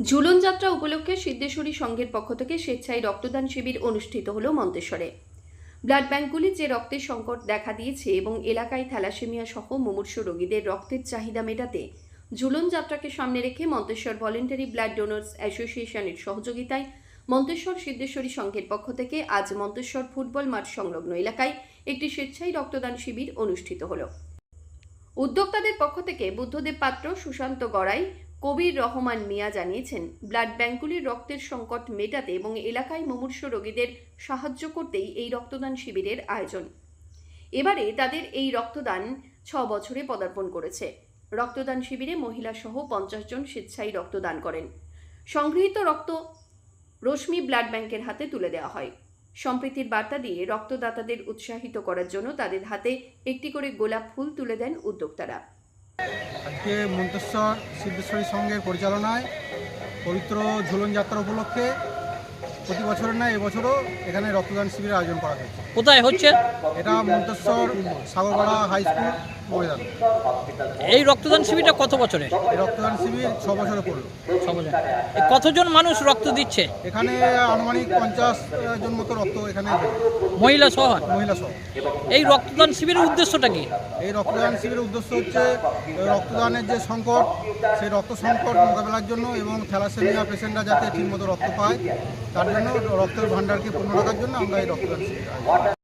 ঝুলন যাত্রা উপলক্ষে সিদ্ধেশ্বরী সংঘের পক্ষ থেকে স্বেচ্ছায় রক্তদান শিবির অনুষ্ঠিত হল মন্তেশ্বরে। ব্লাড ব্যাঙ্কগুলির যে রক্তের সংকট দেখা দিয়েছে এবং এলাকায় থ্যালাসেমিয়া সহ মুমূর্ষ রোগীদের রক্তের চাহিদা মেটাতে ঝুলন যাত্রাকে সামনে রেখে মন্তেশ্বর ভলেন্টারি ব্লাড ডোনার্স অ্যাসোসিয়েশনের সহযোগিতায় মন্তেশ্বর সিদ্ধেশ্বরী সংঘের পক্ষ থেকে আজ মন্তেশ্বর ফুটবল মাঠ সংলগ্ন এলাকায় একটি স্বেচ্ছায় রক্তদান শিবির অনুষ্ঠিত হলো। উদ্যোক্তাদের পক্ষ থেকে বুদ্ধদেব পাত্র সুশান্ত গড়াই কবির রহমান মিয়া জানিয়েছেন, ব্লাড ব্যাঙ্কগুলির রক্তের সংকট মেটাতে এবং এলাকায় মুমূর্ষ রোগীদের সাহায্য করতেই এই রক্তদান শিবিরের আয়োজন। এবারে তাদের এই রক্তদান ছ বছরে পদার্পণ করেছে। রক্তদান শিবিরে মহিলা সহ পঞ্চাশ জন স্বেচ্ছায় রক্তদান করেন। সংগৃহীত রক্ত রশ্মি ব্লাড ব্যাংকের হাতে তুলে দেওয়া হয়। সম্প্রীতির বার্তা দিয়ে রক্তদাতাদের উৎসাহিত করার জন্য তাদের হাতে একটি করে গোলাপ ফুল তুলে দেন উদ্যোক্তারা। আজকে মন্তেশ্বর সিদ্ধেশ্বরী সংঘের পরিচালনায় পবিত্র ঝুলন যাত্রা উপলক্ষে প্রতি বছরের নয় এবছরও এখানে রক্তদান শিবিরের আয়োজন করা হয়েছে। কোথায় হচ্ছে? এটা মন্তেশ্বর সাগরপাড়া হাই স্কুল। এই রক্তদান শিবিরটা কত বছরের? এই রক্তদান শিবির ছ বছরে পড়ল ছ বছর। কতজন মানুষ রক্ত দিচ্ছে? এখানে আনুমানিক পঞ্চাশ জন মতো রক্ত এখানে মহিলা সহ? মহিলা সহ। এই রক্তদান শিবিরের উদ্দেশ্যটা কি? এই রক্তদান শিবিরের উদ্দেশ্য হচ্ছে রক্তদানের যে সংকট সেই রক্ত সংকট মোকাবেলার জন্য এবং থ্যালাসেমিয়া পেশেন্টরা যাতে ঠিকমতো রক্ত পায় তার জন্য রক্তের ভাণ্ডারকে পূর্ণ রাখার জন্য আমরা এই রক্তদান শিবির।